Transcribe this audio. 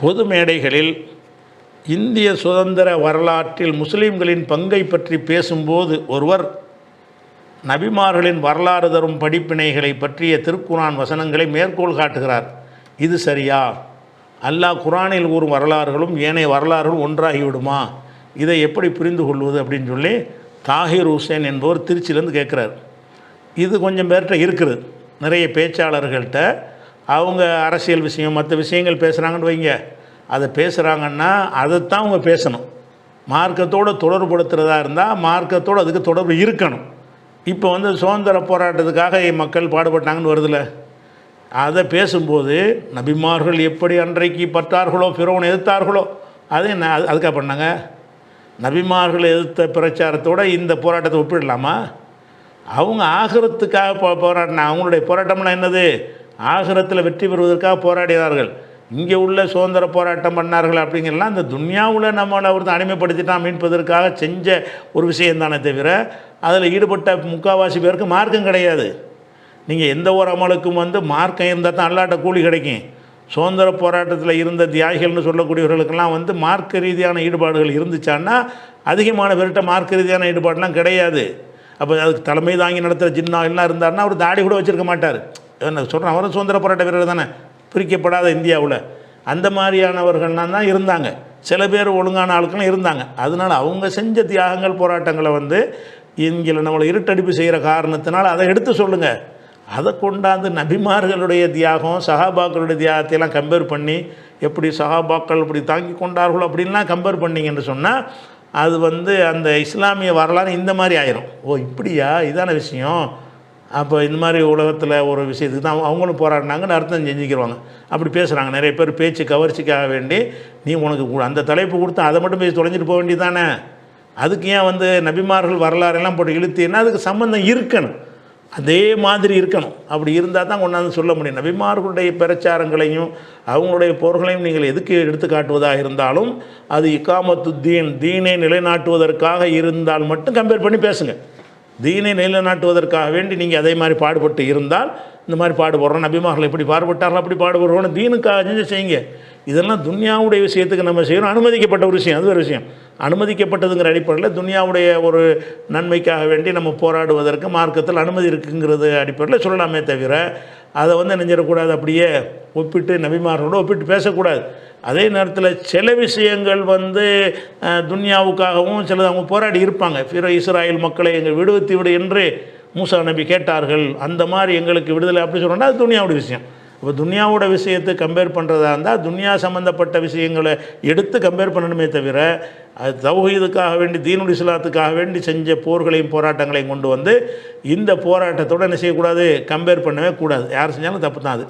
பொது மேடைகளில் இந்திய சுதந்திர வரலாற்றில் முஸ்லீம்களின் பங்கை பற்றி பேசும்போது ஒருவர் நபிமார்களின் வரலாறு தரும் படிப்பினைகளை பற்றிய திருக்குரான் வசனங்களை மேற்கோள் காட்டுகிறார். இது சரியா? அல்லாஹ் குரானில் கூறும் வரலாறுகளும் ஏனைய வரலாறுகளும் ஒன்றாகிவிடுமா? இதை எப்படி புரிந்து கொள்வது அப்படின்னு சொல்லி தாஹிர் ஹுசேன் என்பவர் திருச்சியிலேருந்து கேட்குறார். இது கொஞ்சம் பேர்கிட்ட இருக்குது. நிறைய பேச்சாளர்கள்ட்ட அவங்க அரசியல் விஷயம் மற்ற விஷயங்கள் பேசுகிறாங்கன்னு வைங்க. அதை பேசுகிறாங்கன்னா அதைத்தான் அவங்க பேசணும். மார்க்கத்தோடு தொடர்புபடுத்துகிறதா இருந்தால் மார்க்கத்தோடு அதுக்கு தொடர்பு இருக்கணும். இப்போ வந்து சுதந்திர போராட்டத்துக்காக மக்கள் பாடுபட்டாங்கன்னு வருதுல்ல அதை பேசும்போது நபிமார்கள் எப்படி அன்றைக்கு பற்றார்களோ பிறவனை எதிர்த்தார்களோ அது என்ன அது அதுக்காக பண்ணாங்க? நபிமார்கள் எதிர்த்த பிரச்சாரத்தோட இந்த போராட்டத்தை ஒப்பிடலாமா? அவங்க ஆகிறதுக்காக போ போராடினா அவங்களுடைய போராட்டம்னா என்னது? ஆகரத்தில் வெற்றி பெறுவதற்காக போராடினார்கள். இங்கே உள்ள சுதந்திர போராட்டம் பண்ணார்கள் அப்படிங்கிறலாம் இந்த துன்யாவில் நம்மளை ஒருத்தன் அடிமைப்படுத்திட்டான் மீட்பதற்காக செஞ்ச ஒரு விஷயந்தானே தவிர அதில் ஈடுபட்ட முக்கால்வாசி பேருக்கு மார்க்கம் கிடையாது. நீங்கள் எந்த ஒரு அமலுக்கும் வந்து மார்க்கம் இருந்தால் தான் அல்லாட்ட கூலி கிடைக்கும். சுதந்திர போராட்டத்தில் இருந்த தியாகிகள்னு சொல்லக்கூடியவர்களுக்கெல்லாம் வந்து மார்க்க ரீதியான ஈடுபாடுகள் இருந்துச்சான்னா அதிகமான பேர்கிட்ட மார்க்க ரீதியான ஈடுபாடெலாம் கிடையாது. அப்போ அதுக்கு தலைமை தாங்கி நடத்துகிற ஜின்னா எல்லாம் இருந்தாருன்னா அவர் தாடி கூட வச்சுருக்க மாட்டார். என்ன சொல்கிறேன் அவரும் சுதந்திர போராட்ட வீரர் தானே. பிரிக்கப்படாத இந்தியாவில். அந்த மாதிரியானவர்கள்லாம் தான் இருந்தாங்க. சில பேர் ஒழுங்கான ஆட்களும் இருந்தாங்க. அதனால் அவங்க செஞ்ச தியாகங்கள் போராட்டங்களை வந்து இங்கே நம்மளை இருட்டடிப்பு செய்கிற காரணத்தினால் அதை எடுத்து சொல்லுங்கள் அதை கொண்டாந்து நபிமார்களுடைய தியாகம் சஹாபாக்களுடைய தியாகத்தையெல்லாம் கம்பேர் பண்ணி எப்படி சஹாபாக்கள் இப்படி தாங்கி கொண்டார்கள் அப்படின்லாம் கம்பேர் பண்ணிங்கன்னு சொன்னால் அது வந்து அந்த இஸ்லாமிய வரலாறு இந்த மாதிரி ஆயிரும். ஓ இப்படியா? இதான விஷயம். அப்போ இந்த மாதிரி உலகத்தில் ஒரு விஷயத்துக்கு தான் அவங்களும் போராடினாங்கன்னு அர்த்தம் செஞ்சுக்கிறவங்க அப்படி பேசுகிறாங்க நிறைய பேர் பேச்சு கவர்ச்சிக்காக வேண்டி நீ உனக்கு அந்த தலைப்பு கொடுத்தா அதை மட்டும் பேசி தொலைஞ்சிட்டு போக வேண்டியதானே அதுக்கு ஏன் வந்து நபிமார்கள் வரலாறெல்லாம் போட்டு இழுத்தீங்கன்னா அதுக்கு சம்மந்தம் இருக்கணும். அதே மாதிரி இருக்கணும். அப்படி இருந்தால் தான் கொண்டாந்து சொல்ல முடியும். நபிமார்களுடைய பிரச்சாரங்களையும் அவங்களுடைய போர்களையும் நீங்கள் எதுக்கு எடுத்து காட்டுவதாக இருந்தாலும் அது இக்காமத்து தீன் தீனை நிலைநாட்டுவதற்காக இருந்தால் மட்டும் கம்பேர் பண்ணி பேசுங்கள் தீனை நிலைநாட்டுவதற்காக வேண்டி நீங்கள் அதே மாதிரி பாடுபட்டு இருந்தால் இந்த மாதிரி பாடுபடுறோம் நபிமார்கள் எப்படி பாடுபட்டார்கள் அப்படி பாடுபடுறோம்னு தீனுக்காக செஞ்சு செய்யுங்க. இதெல்லாம் துன்யாவுடைய விஷயத்துக்கு நம்ம செய்யணும். அனுமதிக்கப்பட்ட ஒரு விஷயம் அது ஒரு விஷயம். அனுமதிக்கப்பட்டதுங்கிற அடிப்படையில் துன்யாவுடைய ஒரு நன்மைக்காக வேண்டி நம்ம போராடுவதற்கு மார்க்கத்தில் அனுமதி இருக்குங்கிறது அடிப்படையில் சொல்லலாமே தவிர அதை வந்து நெஞ்சிடக்கூடாது அப்படியே ஒப்பிட்டு நபிமார்களோடு ஒப்பிட்டு பேசக்கூடாது. அதே நேரத்தில் சில விஷயங்கள் வந்து துன்யாவுக்காகவும் சிலது அவங்க போராடி இருப்பாங்க. பிற இஸ்ராயல் மக்களை எங்கள் விடுவித்து விடு என்று மூசா நபி கேட்டார்கள். அந்த மாதிரி எங்களுக்கு விடுதலை அப்படி சொன்னோன்னா அது துன்யாவோட விஷயம். இப்போ துன்யாவோட விஷயத்தை கம்பேர் பண்ணுறதா இருந்தால் துன்யா சம்மந்தப்பட்ட விஷயங்களை எடுத்து கம்பேர் பண்ணணுமே தவிர அது தௌஹீதுக்காக வேண்டி தீனுல் இஸ்லாத்துக்காக வேண்டி செஞ்ச போர்களையும் போராட்டங்களையும் கொண்டு வந்து இந்த போராட்டத்தோடு என்ன செய்யக்கூடாது? கம்பேர் பண்ணவே கூடாது. யார் செஞ்சாலும் தப்பு தான் அது.